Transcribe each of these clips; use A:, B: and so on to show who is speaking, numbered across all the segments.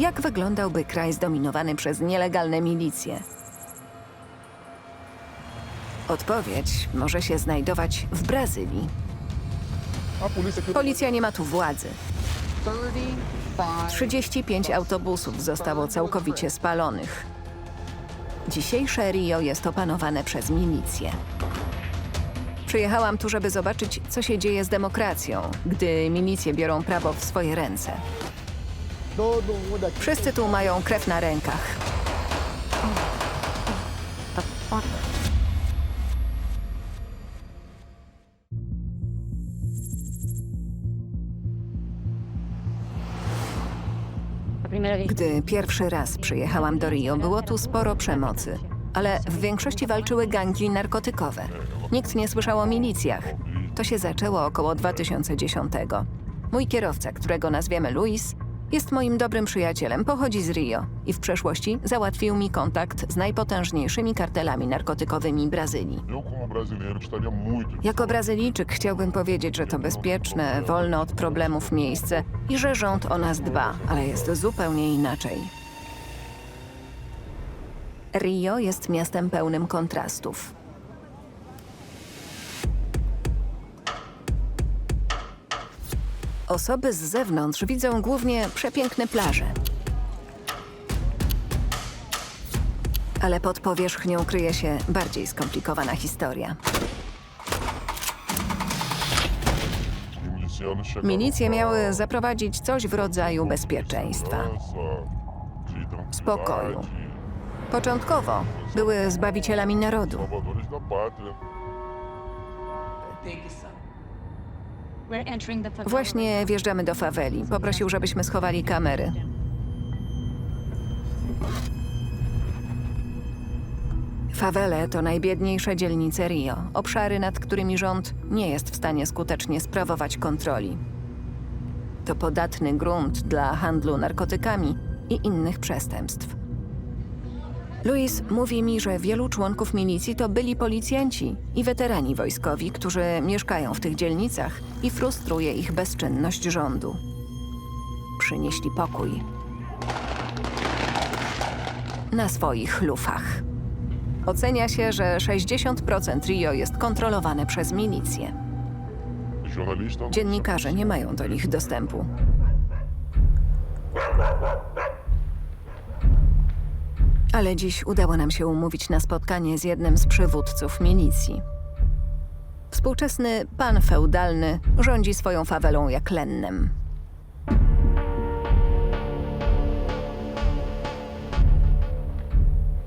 A: Jak wyglądałby kraj zdominowany przez nielegalne milicje? Odpowiedź może się znajdować w Brazylii. Policja nie ma tu władzy. 35 autobusów zostało całkowicie spalonych. Dzisiejsze Rio jest opanowane przez milicję. Przyjechałam tu, żeby zobaczyć, co się dzieje z demokracją, gdy milicje biorą prawo w swoje ręce. Wszyscy tu mają krew na rękach. Gdy pierwszy raz przyjechałam do Rio, było tu sporo przemocy, ale w większości walczyły gangi narkotykowe. Nikt nie słyszał o milicjach. To się zaczęło około 2010. Mój kierowca, którego nazwiemy Luis, jest moim dobrym przyjacielem, pochodzi z Rio i w przeszłości załatwił mi kontakt z najpotężniejszymi kartelami narkotykowymi Brazylii.
B: Eu, como brasileiro, gostaria muito de
A: Jako Brazylijczyk chciałbym powiedzieć, że to bezpieczne, wolne od problemów miejsce i że rząd o nas dba, ale jest zupełnie inaczej. Rio jest miastem pełnym kontrastów. Osoby z zewnątrz widzą głównie przepiękne plaże. Ale pod powierzchnią kryje się bardziej skomplikowana historia. Milicje miały zaprowadzić coś w rodzaju bezpieczeństwa, spokoju. Początkowo były zbawicielami narodu. Właśnie wjeżdżamy do faweli. Poprosił, żebyśmy schowali kamery. Fawele to najbiedniejsze dzielnice Rio, obszary, nad którymi rząd nie jest w stanie skutecznie sprawować kontroli. To podatny grunt dla handlu narkotykami i innych przestępstw. Luis mówi mi, że wielu członków milicji to byli policjanci i weterani wojskowi, którzy mieszkają w tych dzielnicach i frustruje ich bezczynność rządu. Przynieśli pokój. Na swoich lufach. Ocenia się, że 60% Rio jest kontrolowane przez milicję. Dziennikarze nie mają do nich dostępu. Ale dziś udało nam się umówić na spotkanie z jednym z przywódców milicji. Współczesny pan feudalny rządzi swoją fawelą jak lennem.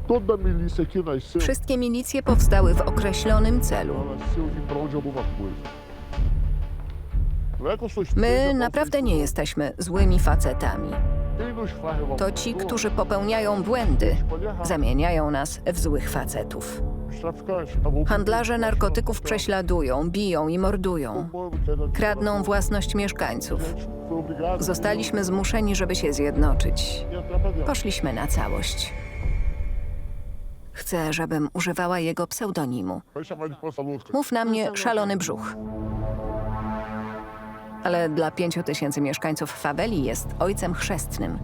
B: Toda milícia aqui nasceu,
A: Wszystkie milicje powstały w określonym celu.
B: ela nasceu em prol de alguma coisa. Não é que eu sou
A: My naprawdę nie jesteśmy złymi facetami. To ci, którzy popełniają błędy, zamieniają nas w złych facetów. Handlarze narkotyków prześladują, biją i mordują. Kradną własność mieszkańców. Zostaliśmy zmuszeni, żeby się zjednoczyć. Poszliśmy na całość. Chcę, żebym używała jego pseudonimu. Mów na mnie szalony brzuch. Ale dla pięciu tysięcy mieszkańców faweli jest ojcem chrzestnym.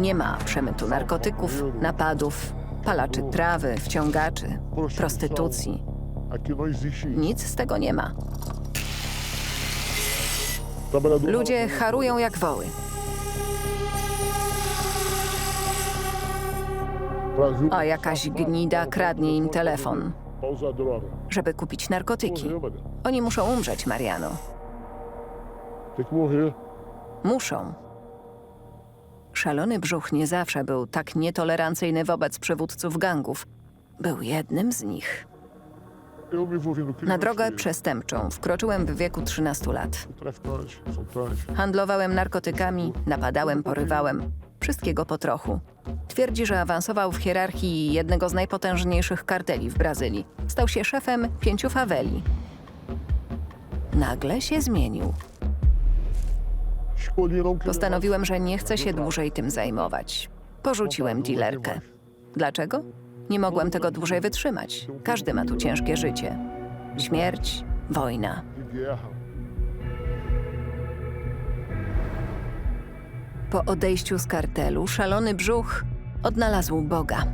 A: Nie ma przemytu narkotyków, napadów, palaczy trawy, wciągaczy, prostytucji. Nic z tego nie ma. Ludzie harują jak woły. A jakaś gnida kradnie im telefon, żeby kupić narkotyki. Oni muszą umrzeć, Mariano.
B: Morrer.
A: Muszą. Szalony brzuch nie zawsze był tak nietolerancyjny wobec przywódców gangów. Był jednym z nich. Na drogę przestępczą wkroczyłem w wieku 13 lat. Handlowałem narkotykami, napadałem, porywałem. Wszystkiego po trochu. Twierdzi, że awansował w hierarchii jednego z najpotężniejszych karteli w Brazylii. Stał się szefem pięciu faweli. Nagle się zmienił. Postanowiłem, że nie chcę się dłużej tym zajmować. Porzuciłem dealerkę. Dlaczego? Nie mogłem tego dłużej wytrzymać. Każdy ma tu ciężkie życie. Śmierć, wojna. Po odejściu z kartelu, szalony brzuch odnalazł Boga.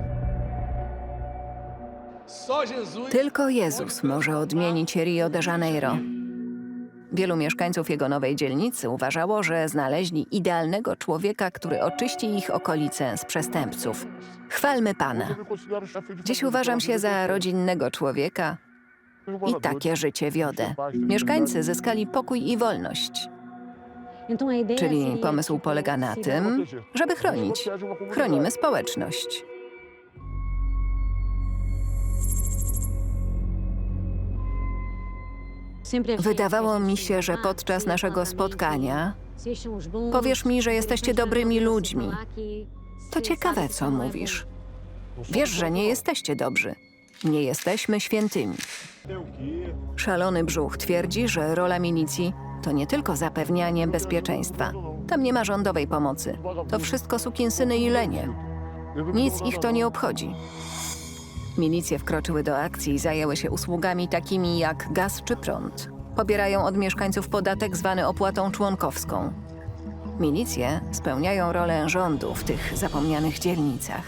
A: Tylko Jezus może odmienić Rio de Janeiro. Wielu mieszkańców jego nowej dzielnicy uważało, że znaleźli idealnego człowieka, który oczyści ich okolice z przestępców. Chwalmy Pana. Dziś uważam się za rodzinnego człowieka i takie życie wiodę. Mieszkańcy zyskali pokój i wolność. Czyli pomysł polega na tym, żeby chronić. Chronimy społeczność. Wydawało mi się, że podczas naszego spotkania
C: powiesz mi, że jesteście dobrymi ludźmi.
A: to ciekawe, co mówisz. Wiesz, że nie jesteście dobrzy. Nie jesteśmy świętymi. Szalony brzuch twierdzi, że rola milicji to nie tylko zapewnianie bezpieczeństwa. Tam nie ma rządowej pomocy. To wszystko sukinsyny i lenie. Nic ich to nie obchodzi. Milicje wkroczyły do akcji i zajęły się usługami takimi jak gaz czy prąd. Pobierają od mieszkańców podatek zwany opłatą członkowską. Milicje spełniają rolę rządu w tych zapomnianych dzielnicach.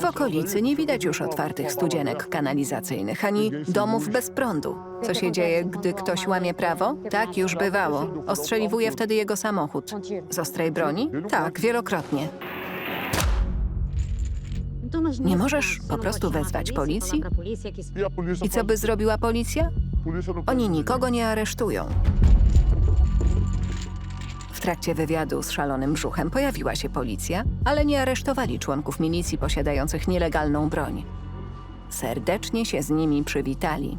A: W okolicy nie widać już otwartych studzienek kanalizacyjnych ani domów bez prądu. Co się dzieje, gdy ktoś łamie prawo? Tak już bywało. Ostrzeliwuje wtedy jego samochód. Z ostrej broni? Tak, wielokrotnie.
C: Nie możesz po prostu wezwać policji?
A: I co by zrobiła policja? Oni nikogo nie aresztują. W trakcie wywiadu z szalonym brzuchem pojawiła się policja, ale nie aresztowali członków milicji posiadających nielegalną broń. Serdecznie się z nimi przywitali.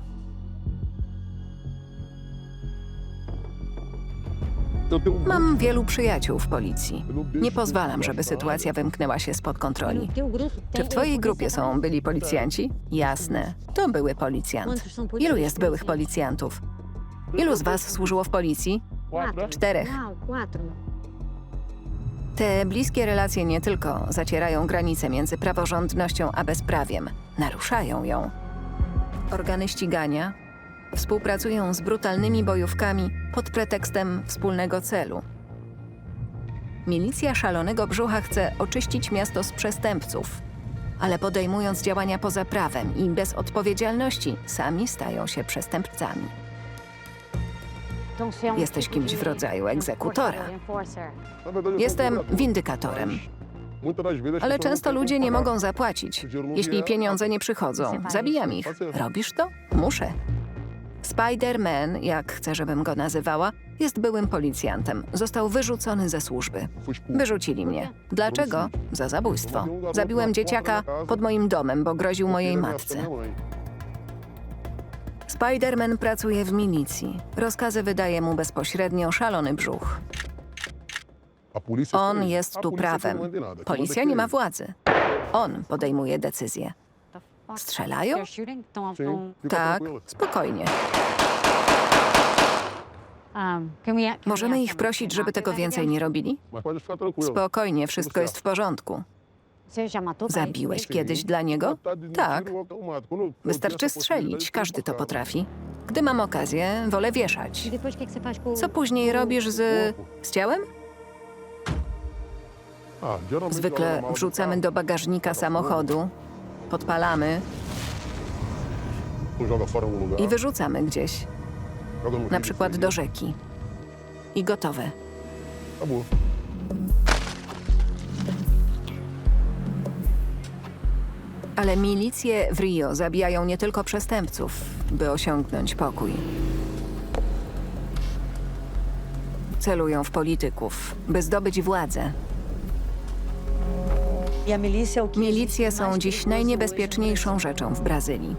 A: Mam wielu przyjaciół w policji. Nie pozwalam, żeby sytuacja wymknęła się spod kontroli. Czy w twojej grupie są byli policjanci? Jasne, to były policjant. Ilu jest byłych policjantów? Ilu z was służyło w policji? Czterech. Te bliskie relacje nie tylko zacierają granice między praworządnością a bezprawiem, naruszają ją. Organy ścigania współpracują z brutalnymi bojówkami pod pretekstem wspólnego celu. Milicja szalonego brzucha chce oczyścić miasto z przestępców, ale podejmując działania poza prawem i bez odpowiedzialności, sami stają się przestępcami.
C: Jesteś kimś w rodzaju egzekutora.
A: Jestem windykatorem, ale często ludzie nie mogą zapłacić. Jeśli pieniądze nie przychodzą, zabijam ich. Robisz to? Muszę. Spider-Man, jak chcę, żebym go nazywała, jest byłym policjantem. Został wyrzucony ze służby. Wyrzucili mnie. Dlaczego? Za zabójstwo. Zabiłem dzieciaka pod moim domem, bo groził mojej matce. Spider-Man pracuje w milicji. Rozkazy wydaje mu bezpośrednio szalony brzuch. On jest tu prawem. Policja nie ma władzy. On podejmuje decyzje. Strzelają? Tak, spokojnie. Możemy ich prosić, żeby tego więcej nie robili? Spokojnie, wszystko jest w porządku. Zabiłeś kiedyś dla niego? Tak. Wystarczy strzelić, każdy to potrafi. Gdy mam okazję, wolę wieszać. Co później robisz z... z ciałem? Zwykle wrzucamy do bagażnika samochodu, podpalamy i wyrzucamy gdzieś, na przykład do rzeki. I gotowe. Ale milicje w Rio zabijają nie tylko przestępców, by osiągnąć pokój. Celują w polityków, by zdobyć władzę. Milicje są dziś najniebezpieczniejszą rzeczą w Brazylii.